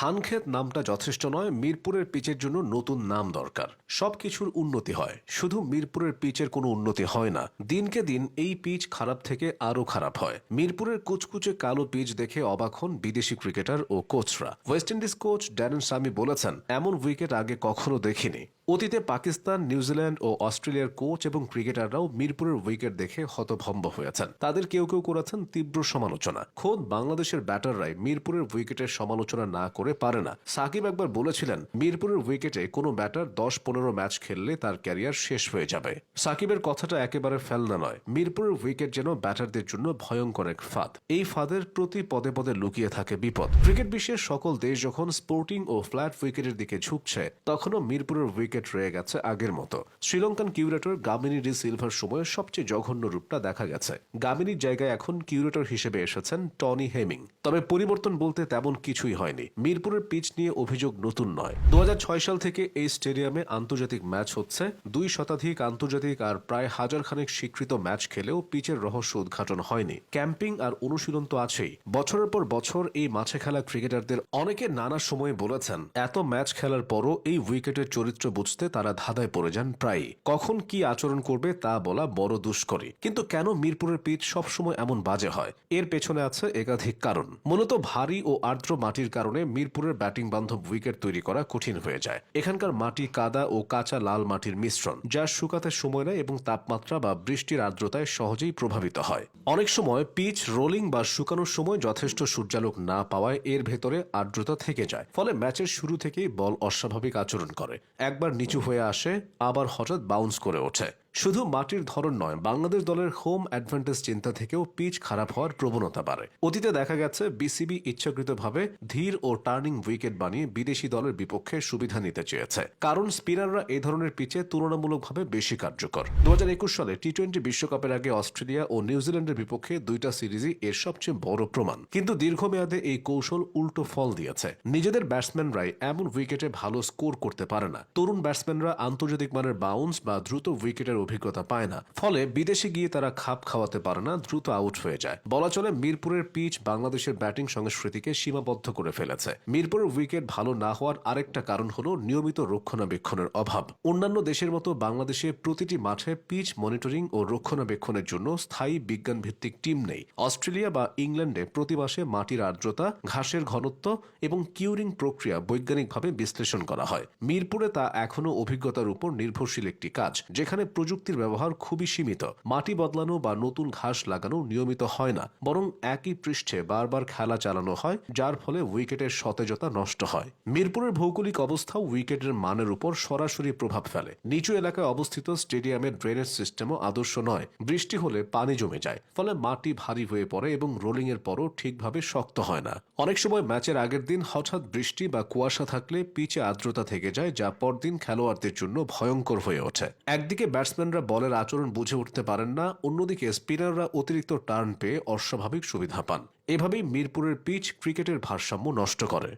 ধানক্ষেত নামটা যথেষ্ট নয়, মিরপুরের পিচের জন্য নতুন নাম দরকার। সবকিছুর উন্নতি হয়। শুধু মিরপুরের পিচের কোনো উন্নতি হয় না। দিনকে দিন এই পিচ খারাপ থেকে আরও খারাপ হয়। মিরপুরের কুচকুচে কালো পিচ দেখে অবাক হন বিদেশি ক্রিকেটার ও কোচরা। West Indies coach Darren Sammy বলেছেন, এমন উইকেট আগে কখনো দেখিনি। অতীতে পাকিস্তান, নিউজিল্যান্ড ও অস্ট্রেলিয়ার কোচ এবং ক্রিকেটাররাও মিরপুরের উইকেট দেখে হতভম্ব হয়েছেন। তাদের কেউ কেউ করেছেন তীব্র সমালোচনা। খোদ বাংলাদেশের ব্যাটাররাই মিরপুরের উইকেটের সমালোচনা না করে পারে না। সাকিব একবার বলেছিলেন, মিরপুরের উইকেটে কোনো ব্যাটার দশ পনেরো ম্যাচ খেললে তার ক্যারিয়ার শেষ হয়ে যাবে। সাকিবের কথাটা একেবারে ফেলনা নয়। মিরপুরের উইকেট যেন ব্যাটারদের জন্য ভয়ঙ্কর এক ফাঁদ। এই ফাঁদের প্রতি পদে পদে লুকিয়ে থাকে বিপদ। ক্রিকেট বিশ্বের সকল দেশ যখন স্পোর্টিং ও ফ্ল্যাট উইকেটের দিকে ঝুঁকছে, তখনও মিরপুরের উইকেট রয়ে গেছে আগের মতো। শ্রীলঙ্কান কিউরেটর গামিনী ডি সিলভার সময়ে সবচেয়ে জঘন্য রূপটা দেখা গেছে। গামিনীর জায়গায় এখন কিউরেটর হিসেবে এসেছেন টনি হেমিং। তবে পরিবর্তন বলতে তেমন কিছুই হয়নি। মিরপুরের পিচ নিয়ে অভিযোগ নতুন নয়। দু সাল থেকে এই স্টেডিয়ামে আন্তর্জাতিক ম্যাচ হচ্ছে। দুই শতাধিক আন্তর্জাতিক আর প্রায় হাজার খানেক স্বীকৃত ম্যাচ খেলেও পিচের রহস্য উদ্ঘাটন হয়নি। ক্যাম্পিং আর অনুশীলন তো আছেই। বছরের পর বছর এই মাঠে খেলা ক্রিকেটারদের অনেকে নানা সময়ে বলেছেন, এত ম্যাচ খেলার পরও এই উইকেটের চরিত্র বুঝতে তারা ধাঁধায় পড়ে যান প্রায়ই। কখন কি আচরণ করবে তা বলা বড় দুষ্করী। কিন্তু কেন মিরপুরের পিচ সবসময় এমন বাজে হয়? এর পেছনে আছে একাধিক কারণ। মূলত ভারী ও আর্দ্র মাটির কারণে মিরপুরের ব্যাটিং বান্ধব উইকেট তৈরি করা কঠিন হয়ে যায়। এখানকার মাটি কাদা ও কাঁচা লাল মাটির মিশ্রণ, যা শুকাতে সময় নেয় এবং তাপমাত্রা বা বৃষ্টির আর্দ্রতায় সহজেই প্রভাবিত হয়। অনেক সময় পিচ, রোলিং বা শুকানোর সময় যথেষ্ট সূর্যালোক না পাওয়ায় এর ভেতরে আর্দ্রতা থেকে যায়, ফলে ম্যাচের শুরু থেকেই বল অস্বাভাবিক আচরণ করে। একবার নিচু হয়ে আসে, আবার হঠাৎ বাউন্স করে ওঠে। শুধু মাটির ধরন নয়, বাংলাদেশ দলের হোম অ্যাডভান্টেজ চিন্তা থেকেও পিচ খারাপ হওয়ার প্রবণতা বাড়ে। অতীতে দেখা গেছে বিসিবি ইচ্ছাকৃতভাবে ধীর ও টার্নিং উইকেট বানিয়ে বিদেশি দলের বিপক্ষে সুবিধা নিতে চেয়েছে। কারণ স্পিনাররা এই ধরনের পিচে তুলনামূলকভাবে বেশি কার্যকর। দুই হাজার একুশ সালে টি টোয়েন্টি বিশ্বকাপের আগে অস্ট্রেলিয়া ও নিউজিল্যান্ডের বিপক্ষে দুইটা সিরিজই এর সবচেয়ে বড় প্রমাণ। কিন্তু দীর্ঘমেয়াদে এই কৌশল উল্টো ফল দিয়েছে। নিজেদের ব্যাটসম্যানরাই এমন উইকেটে ভালো স্কোর করতে পারে না। তরুণ ব্যাটসম্যানরা আন্তর্জাতিক মানের বাউন্স বা দ্রুত উইকেটের অভিজ্ঞতা পায় না। ফলে বিদেশে গিয়ে তারা খাপ খাওয়াতে পারে না, দ্রুত আউট হয়ে যায়। বলা চলে মিরপুরের পিচ বাংলাদেশের ব্যাটিং সংস্কৃতিকে সীমাবদ্ধ করে ফেলেছে। মিরপুরের উইকেট ভালো না হওয়ার আরেকটা কারণ হলো নিয়মিত রক্ষণাবেক্ষণের অভাব। অন্যান্য দেশের মতো বাংলাদেশে প্রতিটি মাঠে পিচ মনিটরিং ও রক্ষণাবেক্ষণের জন্য স্থায়ী বিজ্ঞান ভিত্তিক টিম নেই। অস্ট্রেলিয়া বা ইংল্যান্ডে প্রতি মাসে মাটির আর্দ্রতা, ঘাসের ঘনত্ব এবং কিউরিং প্রক্রিয়া বৈজ্ঞানিকভাবে বিশ্লেষণ করা হয়। মিরপুরে তা এখনও অভিজ্ঞতার উপর নির্ভরশীল একটি কাজ, যেখানে প্রযুক্তির ব্যবহার খুবই সীমিত। মাটি বদলানো বা নতুন ঘাস লাগানো নিয়মিত হয় না, বরং একই পৃষ্ঠে বারবার খেলা চালানো হয়, যার ফলে উইকেটের সতেজতা নষ্ট হয়। মিরপুরের ভৌগোলিক অবস্থাও উইকেটের মানের উপর সরাসরি প্রভাব ফেলে। নিচু এলাকায় অবস্থিত স্টেডিয়ামের ড্রেনেজ সিস্টেমও আদর্শ নয়। বৃষ্টি হলে পানি জমে যায়, ফলে মাটি ভারী হয়ে পড়ে এবং রোলিং এর পরও ঠিকভাবে শক্ত হয় না। অনেক সময় ম্যাচের আগের দিন হঠাৎ বৃষ্টি বা কুয়াশা থাকলে পিচে আর্দ্রতা থেকে যায়, যা পরদিন খেলোয়াড়দের জন্য ভয়ঙ্কর হয়ে ওঠে। একদিকে ব্যাটসম্যানরা বলের আচরণ বুঝে উঠতে পারেন না, অন্যদিকে স্পিনাররা অতিরিক্ত টার্ন পেয়ে অস্বাভাবিক সুবিধা পান। এভাবেই মিরপুরের পিচ ক্রিকেটের ভারসাম্য নষ্ট করে।